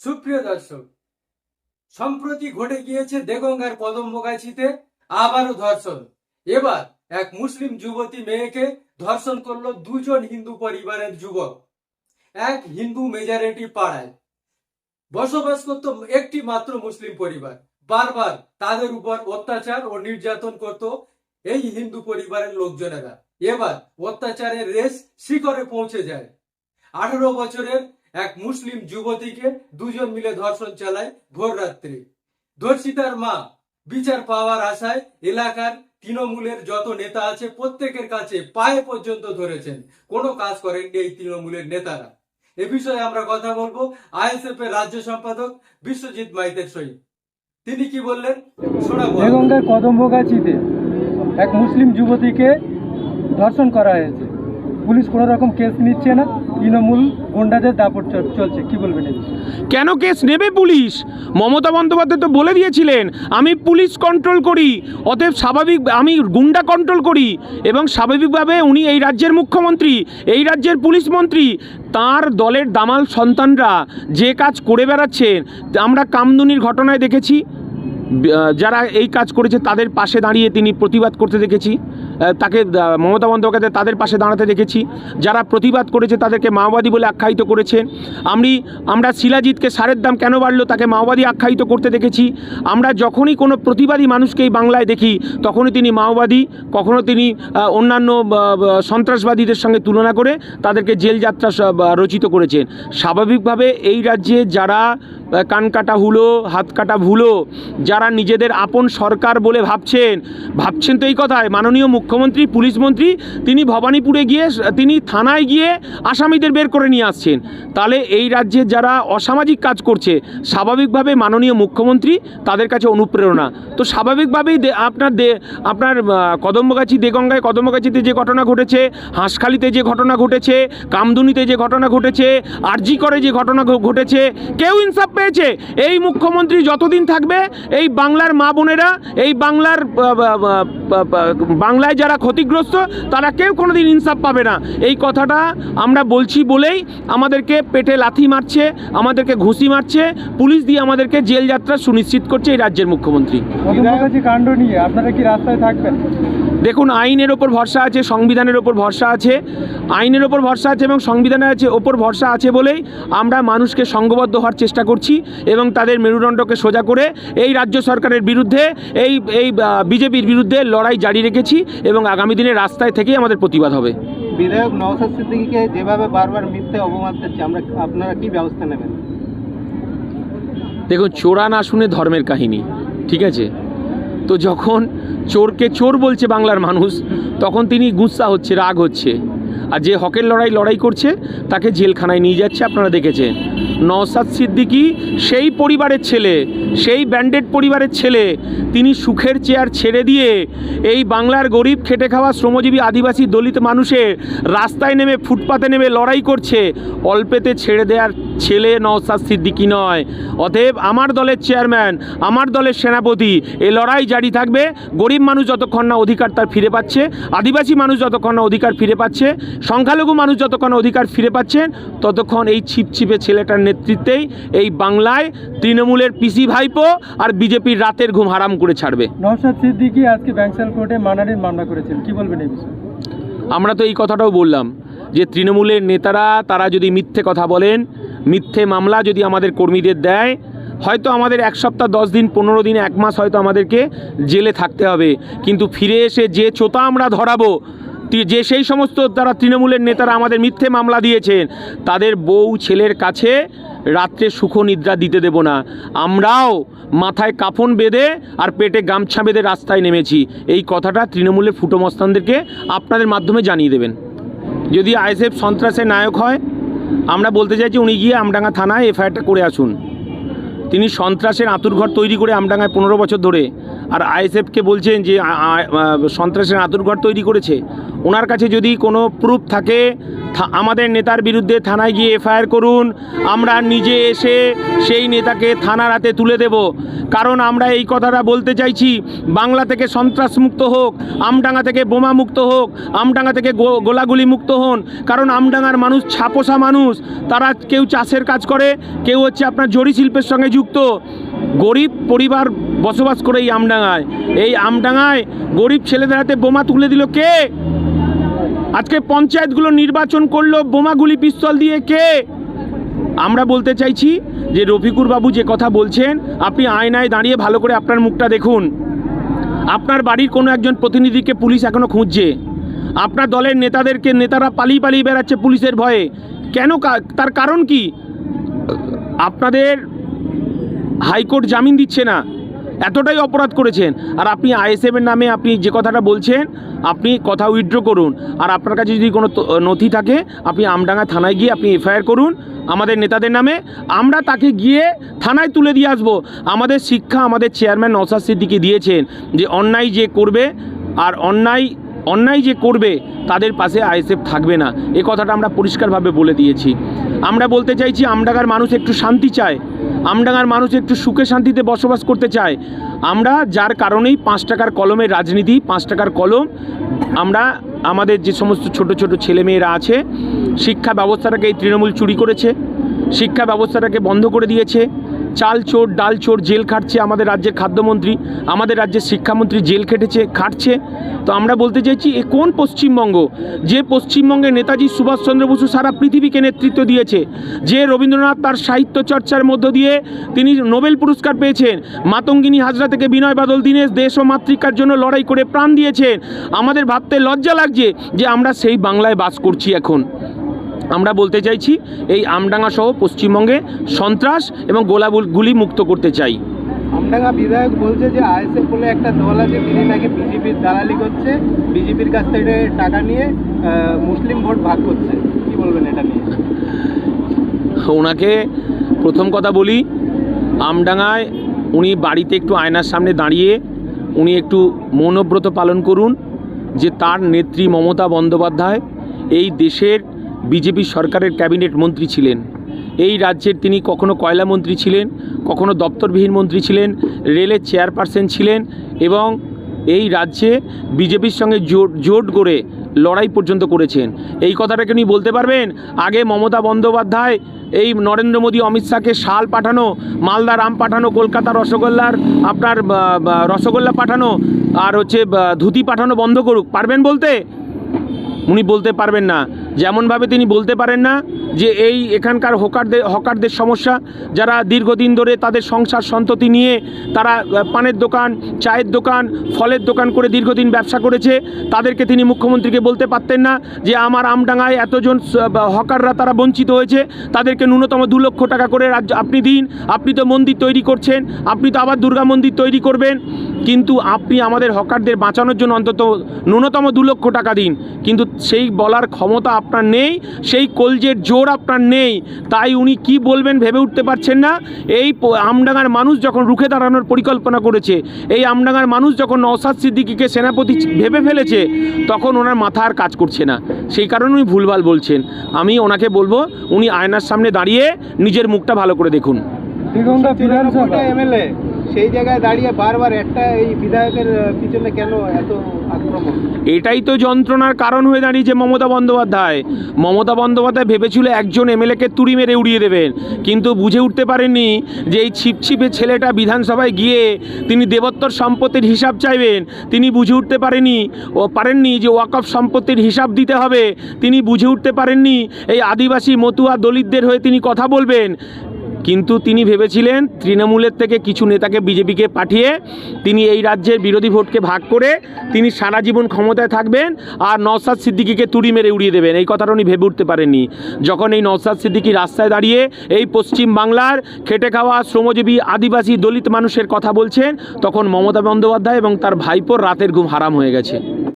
সুপ্রিয় দর্শক, সম্প্রতি ঘটে গিয়েছে দেগঙ্গার কদম্বগাছিতে আবারও ধর্ষণ। এবার এক মুসলিম যুবতী মেয়েকে ধর্ষণ করল দুজন হিন্দু পরিবারের যুবক। এক হিন্দু মেজরিটি পাড়ায়। বসবাস করত একটি মাত্র মুসলিম পরিবার। বারবার তাদের উপর অত্যাচার ও নির্যাতন করত এই হিন্দু পরিবারের লোকজনেরা। এবার অত্যাচারের রেস শিখরে পৌঁছে যায়। আঠারো বছরের এক মুসলিম যুবতীকে দুজন মিলে ধর্ষণ চালায় ভোর রাত্রি। ধর্ষিতার মা বিচার পাওয়ার আশায় এলাকার তৃণমূলের যত নেতা আছে প্রত্যেকের কাছে পায়ে পর্যন্ত ধরেছেন। কোনো কাজ করেননি এই তৃণমূলের নেতারা। এ বিষয়ে আমরা কথা বলব আইএসএফ এর রাজ্য সম্পাদক বিশ্বজিৎ মাইতের সহিত। তিনি কি বললেন? শোনাবো দেগঙ্গার কদম্বগাছিতে এক মুসলিম যুবতীকে ধর্ষণ করা হয়েছে। পুলিশ কোনো রকম কেস নিচ্ছে না। তৃণমূল গুন্ডাদের দাপট চলছে। কি বলবেন কেন কেস নেবে পুলিশ? মমতা বন্দ্যোপাধ্যায় তো বলে দিয়েছিলেন, আমি পুলিশ কন্ট্রোল করি, অতএব স্বাভাবিক আমি গুন্ডা কন্ট্রোল করি, এবং স্বাভাবিকভাবে উনি এই রাজ্যের মুখ্যমন্ত্রী, এই রাজ্যের পুলিশ মন্ত্রী, তার দলের দামাল সন্তানরা যে কাজ করে বেড়াচ্ছেন, আমরা কামদুনির ঘটনায় দেখেছি। যারা এই কাজ করেছে তাদের পাশে দাঁড়িয়ে তিনি প্রতিবাদ করতে দেখেছি। তাকে মমতা বন্দ্যোপাধ্যায় তাদের পাশে দাঁড়াতে দেখেছি। যারা প্রতিবাদ করেছে তাদেরকে মাওবাদী বলে আখ্যায়িত করেছেন আমি আমরা শিলাজিৎকে সারের দাম কেন বাড়লো তাকে মাওবাদী আখ্যায়িত করতে দেখেছি। আমরা যখনই কোনো প্রতিবাদী মানুষকে এই বাংলায় দেখি, তখনই তিনি মাওবাদী, কখনো তিনি অন্যান্য সন্ত্রাসবাদীদের সঙ্গে তুলনা করে তাদেরকে জেল যাত্রা রচিত করেছেন। স্বাভাবিকভাবে এই রাজ্যে যারা কান কাটা হুলো হাত কাটা ভুলো, যারা নিজেদের আপন সরকার বলে ভাবছেন ভাবছেন তো এই কথায় মাননীয় মুখ্যমন্ত্রী, পুলিশ মন্ত্রী, তিনি ভবানীপুরে গিয়ে, তিনি থানায় গিয়ে আসামিদের বের করে নিয়ে আসছেন। তাহলে এই রাজ্যে যারা অসামাজিক কাজ করছে, স্বাভাবিকভাবে মাননীয় মুখ্যমন্ত্রী তাদের কাছে অনুপ্রেরণা। তো স্বাভাবিকভাবেই আপনার দে, আপনার কদম্বগাছি, দেগঙ্গায় কদম্বগাছিতে যে ঘটনা ঘটেছে, হাঁসখালিতে যে ঘটনা ঘটেছে, কামদুনিতে যে ঘটনা ঘটেছে, আরজি করে যে ঘটনা ঘটেছে, কেউ ইনসাফ পেয়েছে। এই মুখ্যমন্ত্রী যতদিন থাকবে, এই বাংলার মা বোনেরা, এই বাংলার বাংলায় যারা ক্ষতিগ্রস্ত, তারা কেউ কোনোদিন ইনসাফ পাবে না। এই কথাটা আমরা বলছি বলেই আমাদেরকে পেটে লাথি মারছে, আমাদেরকে ঘুষি মারছে, পুলিশ দিয়ে আমাদেরকে জেল যাত্রা সুনিশ্চিত করছে এই রাজ্যের মুখ্যমন্ত্রী। কাণ্ড নিয়ে আপনারা কি রাস্তায় থাকবেন? দেখুন আইনের ওপর ভরসা আছে সংবিধানের ওপর ভরসা আছে। আইনের ওপর ভরসা আছে এবং সংবিধানের আছে ওপর ভরসা আছে বলেই আমরা মানুষকে সংঘবদ্ধ হওয়ার চেষ্টা করছি এবং তাদের মেরুদণ্ডকে সোজা করে এই রাজ্য সরকারের বিরুদ্ধে এই এই বিজেপির বিরুদ্ধে লড়াই জারি রেখেছি এবং আগামী দিনে রাস্তায় থেকেই আমাদের প্রতিবাদ হবে। বিধায়ক নওশাদ সিদ্দিকীকে যেভাবে বারবার মিথ্যে অপমান দিচ্ছে আমরা আপনারা কি ব্যবস্থা নেবেন? দেখুন চোরা না শুনে ধর্মের কাহিনী ঠিক আছে? তো যখন চোরকে চোর বলছে বাংলার মানুষ, তখন তিনি গুসা হচ্ছে, রাগ হচ্ছে। আর যে হকের লড়াই লড়াই করছে, তাকে জেলখানায় নিয়ে যাচ্ছে, আপনারা দেখেছেন। নওসাদ সিদ্দিকী, সেই পরিবারের ছেলে, সেই ব্যান্ডেড পরিবারের ছেলে, তিনি সুখের চেয়ার ছেড়ে দিয়ে এই বাংলার গরিব খেটে খাওয়া শ্রমজীবী আদিবাসী দলিত মানুষের রাস্তায় নেমে ফুটপাতে নেমে লড়াই করছে। অল্পেতে ছেড়ে দেওয়ার ছেলে নওসাদ সিদ্দিকী নয়। অতএব আমার দলের চেয়ারম্যান, আমার দলের সেনাপতি, এ লড়াই জারি থাকবে। গরিব মানুষ যতক্ষণ না অধিকার তার ফিরে পাচ্ছে, আদিবাসী মানুষ যতক্ষণ না অধিকার ফিরে পাচ্ছে, সংখ্যালঘু মানুষ যতক্ষণ অধিকার ফিরে পাচ্ছেন ততক্ষণ এই ছিপছিপে ছেলেটার নেতৃত্বেই এই বাংলায় তৃণমূলের পিসি ভাইপো আর বিজেপির রাতের ঘুম হারাম করে ছাড়বে। নওশাদ সিদ্দিকী আজকে ব্যাংসাল কোর্টে মানারির মামলা করেছেন। কি বলবেন এই বিষয়ে? আমরা তো এই কথাটাও বললাম যে তৃণমূলের নেতারা তারা যদি মিথ্যে কথা বলেন মিথ্যে মামলা যদি আমাদের কর্মীদের দেয় হয়তো আমাদের এক সপ্তাহ দশ দিন পনেরো দিন এক মাস হয়তো আমাদেরকে জেলে থাকতে হবে। কিন্তু ফিরে এসে যে চোতা আমরা ধরাবো যে সেই সমস্ত তারা তৃণমূলের নেতারা আমাদের মিথ্যে মামলা দিয়েছেন, তাদের বউ ছেলের কাছে রাত্রে সুখ নিদ্রা দিতে দেব না। আমরাও মাথায় কাফন বেঁধে আর পেটে গামছা বেঁধে রাস্তায় নেমেছি। এই কথাটা তৃণমূলের ফুটোমস্তানদেরকে আপনাদের মাধ্যমে জানিয়ে দেবেন। যদি আইএসএফ সন্ত্রাসের নায়ক হয়, আমরা বলতে চাইছি উনি গিয়ে আমডাঙ্গা থানায় এফআইআরটা করে আসুন। তিনি সন্ত্রাসের আঁতুরঘর তৈরি করে আমডাঙ্গায় পনেরো বছর ধরে আর আইএসএফকে বলছেন যে সন্ত্রাসের আতুরঘর তৈরি করেছে। ওনার কাছে যদি কোনো প্রুফ থাকে আমাদের নেতার বিরুদ্ধে থানায় গিয়ে এফআইআর করুন। আমরা নিজে এসে সেই নেতাকে থানার হাতে তুলে দেব। কারণ আমরা এই কথাটা বলতে চাইছি, বাংলা থেকে সন্ত্রাস মুক্ত হোক, আমডাঙ্গা থেকে বোমা মুক্ত হোক, আমডাঙ্গা থেকে গোলাগুলি মুক্ত হন। কারণ আমডাঙ্গার মানুষ ছাপোষা মানুষ, তারা কেউ চাষের কাজ করে, কেউ হচ্ছে আপনার জরি শিল্পের সঙ্গে যুক্ত। গরিব পরিবার বসবাস করে এই আমডাঙ্গায়। এই আমডাঙ্গায় গরিব ছেলেদের হাতে বোমা তুলে দিল কে? আজকে পঞ্চায়েতগুলো নির্বাচন করল, বোমাগুলি পিস্তল দিয়ে কে? আমরা বলতে চাইছি যে রফিকুর বাবু যে কথা বলছেন, আপনি আয়নায় দাঁড়িয়ে ভালো করে আপনার মুখটা দেখুন। আপনার বাড়ির কোনো একজন প্রতিনিধিকে পুলিশ এখনও খুঁজছে। আপনার দলের নেতাদেরকে, নেতারা পালিয়ে পালিয়ে বেড়াচ্ছে পুলিশের ভয়ে। কেন তার কারণ কি? আপনাদের হাইকোর্ট জামিন দিচ্ছে না। এতটাই অপরাধ করেছেন। আর আপনি আইএসএফের নামে আপনি যে কথাটা বলছেন, আপনি কথা উইথড্র করুন। আর আপনার কাছে যদি কোনো নথি থাকে, আপনি আমডাঙ্গা থানায় গিয়ে আপনি এফআইআর করুন আমাদের নেতাদের নামে। আমরা তাকে গিয়ে থানায় তুলে দিয়ে আসব। আমাদের শিক্ষা আমাদের চেয়ারম্যান নসাদ সিদ্দিকি দিয়েছেন যে অন্যায় যে করবে আর অন্যায় অন্যায় যে করবে, তাদের পাশে আইএসএফ থাকবে না। এ কথাটা আমরা পরিষ্কারভাবে বলে দিয়েছি। আমরা বলতে চাইছি আমডাঙ্গার মানুষ একটু শান্তি চায়। আমডাঙ্গার মানুষ একটু সুখে শান্তিতে বসবাস করতে চায়। আমরা যার কারণেই পাঁচ টাকার কলমের রাজনীতি, পাঁচ টাকার কলম, আমরা আমাদের যে সমস্ত ছোট ছোট ছেলেমেয়েরা আছে, শিক্ষা ব্যবস্থাটাকে এই তৃণমূল চুরি করেছে, শিক্ষা ব্যবস্থাটাকে বন্ধ করে দিয়েছে। চাল চোর ডাল চোর জেল খাটছে আমাদের রাজ্যের খাদ্যমন্ত্রী, আমাদের রাজ্যের শিক্ষামন্ত্রী জেল খেটেছে, খাটছে। তো আমরা বলতে চাইছি, এ কোন পশ্চিমবঙ্গ? যে পশ্চিমবঙ্গে নেতাজি সুভাষচন্দ্র বসু সারা পৃথিবীকে নেতৃত্ব দিয়েছে, যে রবীন্দ্রনাথ তার সাহিত্য চর্চার মধ্য দিয়ে তিনি নোবেল পুরস্কার পেয়েছেন, মাতঙ্গিনী হাজরা থেকে বিনয় বাদল, দীনেশ, দেশ ও মাতৃকার জন্য লড়াই করে প্রাণ দিয়েছেন। আমাদের ভাবতে লজ্জা লাগছে যে আমরা সেই বাংলায় বাস করছি এখন। আমরা বলতে চাইছি এই আমডাঙ্গা সহ পশ্চিমবঙ্গে সন্ত্রাস এবং গোলাগুলি মুক্ত করতে চাই। আমডাঙ্গা বিধায়ক বলছে যে আইএসএফ বলে একটা দল আছে তিনি নাকি বিজেপির দালালি করছে বিজেপির কাছ থেকে টাকা নিয়ে মুসলিম ভোট ভাগ করছে। কি বলবেন এটা নিয়ে? ওনাকে প্রথম কথা বলি আমডাঙ্গায় উনি বাড়িতে একটু আয়নার সামনে দাঁড়িয়ে উনি একটু মৌনব্রত পালন করুন যে তার নেত্রী মমতা বন্দ্যোপাধ্যায় এই দেশের বিজেপি সরকারের ক্যাবিনেট মন্ত্রী ছিলেন। এই রাজ্যের তিনি কখনো কয়লা মন্ত্রী ছিলেন, কখনো দপ্তরবিহীন মন্ত্রী ছিলেন রেলের চেয়ারপারসন ছিলেন এবং এই রাজ্যে বিজেপির সঙ্গে জোট জোট গড়ে লড়াই পর্যন্ত করেছেন। এই কথাটাকে উনি বলতে পারবেন? আগে মমতা বন্দ্যোপাধ্যায়, এই নরেন্দ্র মোদী, অমিত শাহকে শাল পাঠানো, মালদা রাম পাঠানো, কলকাতা রসগোল্লার আপনার রসগোল্লা পাঠানো, আর হচ্ছে ধুতি পাঠানো বন্ধ করুক, পারবেন বলতে? উনি বলতে পারবেন না। যেমনভাবে তিনি বলতে পারেন না যে এই এখানকার হকারদের হকারদের সমস্যা, যারা দীর্ঘদিন ধরে তাদের সংসার সন্ততি নিয়ে তারা পানের দোকান, চায়ের দোকান, ফলের দোকান করে দীর্ঘদিন ব্যবসা করেছে, তাদেরকে তিনি মুখ্যমন্ত্রীকে বলতে পারতেন না যে আমার আমডাঙ্গায় এতজন হকাররা তারা বঞ্চিত হয়েছে, তাদেরকে ন্যূনতম দু লক্ষ টাকা করে রাজ্য আপনি দিন, আপনি তো মন্দির তৈরি করছেন, আপনি তো আবার দুর্গা মন্দির তৈরি করবেন। কিন্তু আপনি আমাদের হকারদের বাঁচানোর জন্য অন্তত ন্যূনতম দু লক্ষ টাকা দিন। কিন্তু সেই বলার ক্ষমতা আপনার নেই সেই কলজের জোর আপনার নেই তাই উনি কি বলবেন ভেবে উঠতে পারছেন না? এই আমডাঙ্গার মানুষ যখন রুখে দাঁড়ানোর পরিকল্পনা করেছে এই আমডাঙ্গার মানুষ যখন নওসাদ সিদ্দিকিকে সেনাপতি ভেবে ফেলেছে তখন ওনার মাথা আর কাজ করছে না। সেই কারণে উনি ভুলভাল বলছেন। আমি ওনাকে বলব উনি আয়নার সামনে দাঁড়িয়ে নিজের মুখটা ভালো করে দেখুন। এমএলএ। সেই জায়গায় দাঁড়িয়ে বারবার একটা এই বিধায়কের পিছনে কেন এত এটাই তো যন্ত্রণার কারণ হয়ে দাঁড়িয়েছে মমতা বন্দ্যোপাধ্যায়। মমতা বন্দ্যোপাধ্যায় ভেবেছিল একজন এমএলএকে তুড়ি মেরে উড়িয়ে দেবেন, কিন্তু বুঝে উঠতে পারেননি যে এই ছিপছিপে ছেলেটা বিধানসভায় গিয়ে তিনি দেবত্তর সম্পত্তির হিসাব চাইবেন। তিনি বুঝে উঠতে পারেনি, ও পারেননি যে ওয়াকফ সম্পত্তির হিসাব দিতে হবে। তিনি বুঝে উঠতে পারেননি, এই আদিবাসী মতুয়া দলিতদের হয়ে তিনি কথা বলবেন। কিন্তু তিনি ভেবেছিলেন তৃণমূলের থেকে কিছু নেতাকে বিজেপিকে পাঠিয়ে তিনি এই রাজ্যের বিরোধী ভোটকে ভাগ করে তিনি সারা জীবন ক্ষমতায় থাকবেন আর নওসাদ সিদ্দিকিকে তুড়ি মেরে উড়িয়ে দেবেন। এই কথাটা উনি ভেবে উঠতে পারেননি। যখন এই নওসাদ সিদ্দিকি রাস্তায় দাঁড়িয়ে এই পশ্চিম বাংলার খেটে খাওয়া শ্রমজীবী আদিবাসী দলিত মানুষের কথা বলছেন, তখন মমতা বন্দ্যোপাধ্যায় এবং তার ভাইপোর রাতের ঘুম হারাম হয়ে গেছে।